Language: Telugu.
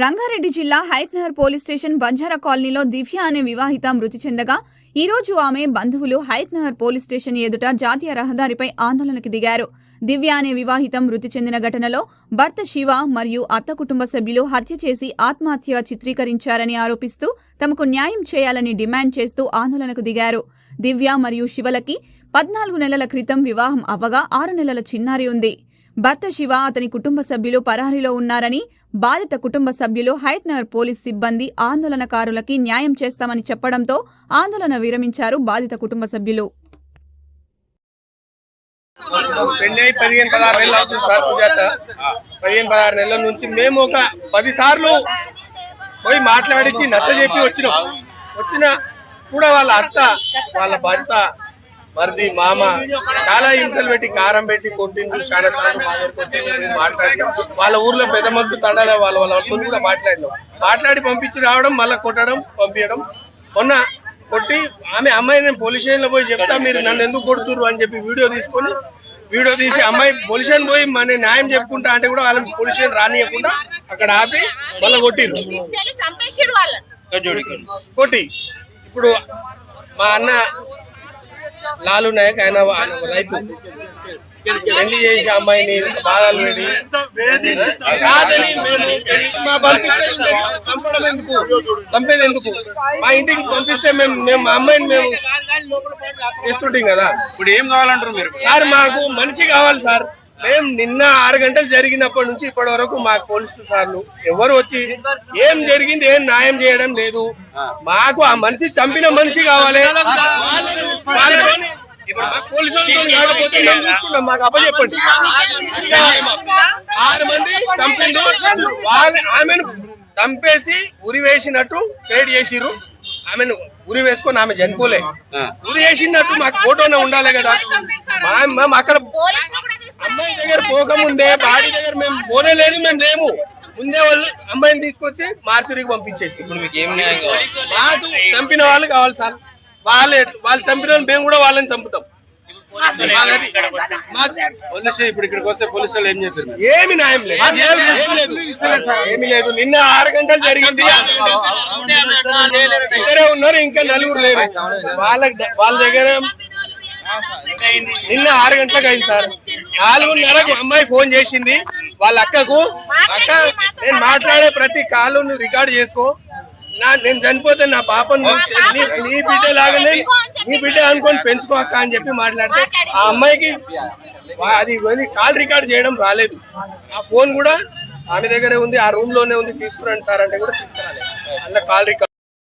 రంగారెడ్డి జిల్లా హైత్నగర్ పోలీస్ స్టేషన్ బంజారా కాలనీలో దివ్య అనే వివాహిత మృతి చెందగా ఈ రోజు ఆమె బంధువులు హైత్నగర్ పోలీస్ స్టేషన్ ఎదుట జాతీయ రహదారిపై ఆందోళనకు దిగారు. దివ్య అనే వివాహితం మృతి చెందిన ఘటనలో భర్త శివ మరియు అత్త కుటుంబ సభ్యులు హత్య చేసి ఆత్మహత్య చిత్రీకరించారని ఆరోపిస్తూ తమకు న్యాయం చేయాలని డిమాండ్ చేస్తూ ఆందోళనకు దిగారు. దివ్య మరియు శివలకి పద్నాలుగు నెలల క్రితం వివాహం అవ్వగా ఆరు నెలల చిన్నారి ఉంది. భర్త శివ అతని కుటుంబ సభ్యులు పరారీలో ఉన్నారని బాధిత కుటుంబ సభ్యులు హైత్నగర్ పోలీస్ సిబ్బంది ఆందోళనకారులకి న్యాయం చేస్తామని చెప్పడంతో ఆందోళన విరమించారు బాధిత కుటుంబ సభ్యులు. పెళ్ళి అయి పదిహేను పదహారు నెలలు అవుతుంది సార్ సుజాత. పదిహేను పదహారు నెలల నుంచి మేము ఒక పది సార్లు పోయి మాట్లాడించి నచ్చ చెప్పి వచ్చినాం. వచ్చిన కూడా వాళ్ళ అత్త వాళ్ళ భర్త మరిది మామ చాలా హింసలు పెట్టి కారం పెట్టి కొట్టిండు చాలా సార్లు మా దగ్గరకు వచ్చి మేము మాట్లాడినాం. వాళ్ళ ఊర్లో పెద్ద మంది తండాల వాళ్ళ వాళ్ళ కూడా మాట్లాడినాం. మాట్లాడి పంపించి రావడం మళ్ళీ కొట్టడం పంపించడం. మొన్న కొట్టి ఆమె అమ్మాయి నేను పోలీస్ స్టేషన్లో పోయి చెప్తా మీరు నన్ను ఎందుకు కొడుతురు అని చెప్పి వీడియో తీసుకొని వీడియో తీసి అమ్మాయి పోలీస్ స్టేషన్ పోయి మన న్యాయం చెప్పుకుంటా అంటే కూడా వాళ్ళని పోలీస్ స్టేషన్ రానియకుండా అక్కడ ఆపి మళ్ళీ కొట్టిరు కొట్టి. ఇప్పుడు మా అన్న లాలు నాయక్ ఆయన రైతు పెళ్ళి చేసి అమ్మాయిని బాధలు పెట్టి మా చంపడం ఎందుకు? చంపేది ఎందుకు? మా ఇంటికి పంపిస్తే మేము మేము మా అమ్మాయిని మేము చేస్తుంటాం కదా. ఇప్పుడు ఏం కావాలంటారు మీరు? సార్ మాకు మనిషి కావాలి సార్. మేము నిన్న ఆరు గంటలు జరిగినప్పటి నుంచి ఇప్పటి వరకు మాకు పోలీసు సార్లు ఎవరు వచ్చి ఏం జరిగింది ఏం న్యాయం చేయడం లేదు. మాకు ఆ మనిషి చంపిన మనిషి కావాలి. మాకు పోలీసు అప్పచెప్పండి ఆరు మంది చంపిండు వాళ్ళ ఆమెను చంపేసి ఉరి వేసినట్టు ట్రేడ్ చేసిర్రు ఆమెను ఉరి వేసుకొని ఆమె చనిపోలే ఉరి వేసినట్టు మాకు ఫోటోనే ఉండాలి కదా మేము అక్కడ అమ్మాయి దగ్గర పోకముందే బాడీ దగ్గర మేము పోనేలేదు మేము లేము ముందే వాళ్ళు అమ్మాయిని తీసుకొచ్చి మార్చురికి పంపించేసి ఇప్పుడు మీకు ఏం న్యాయం కావాలి మాకు చంపిన వాళ్ళు కావాలి సార్ వాళ్ళు వాళ్ళు చంపిన మేము కూడా వాళ్ళని చంపుతాం. పోలీసు ఇప్పుడు ఇక్కడికి వస్తే పోలీసు వాళ్ళు ఏం చెప్పారు? ఏమి న్యాయం లేదు. ఏమి లేదు. ఏమి లేదు నిన్న ఆరు గంటలు జరిగింది. ఇద్దరే ఉన్నారు ఇంకా నలుగురు లేరు. వాళ్ళ వాళ్ళ దగ్గర నిన్న ఆరు గంటలకు అయింది సార్. నాలుగున్నరకు అమ్మాయి ఫోన్ చేసింది. వాళ్ళ అక్కకు అక్క నేను మాట్లాడే ప్రతి కాలు నువ్వు రికార్డ్ చేసుకో. నా నేను చనిపోతే నా పాపను నీ నీ బిడ్డ లాగానే నీ బిడ్డ అనుకొని పెంచుకో అక్క అని చెప్పి మాట్లాడితే ఆ అమ్మాయికి అది కాల్ రికార్డ్ చేయడం రాలేదు. ఆ ఫోన్ కూడా ఆమె దగ్గరే ఉంది ఆ రూమ్లోనే ఉంది తీసుకురండి సార్ అంటే కూడా తీసుకురాలేదు. అందులో కాల్ రికార్డ్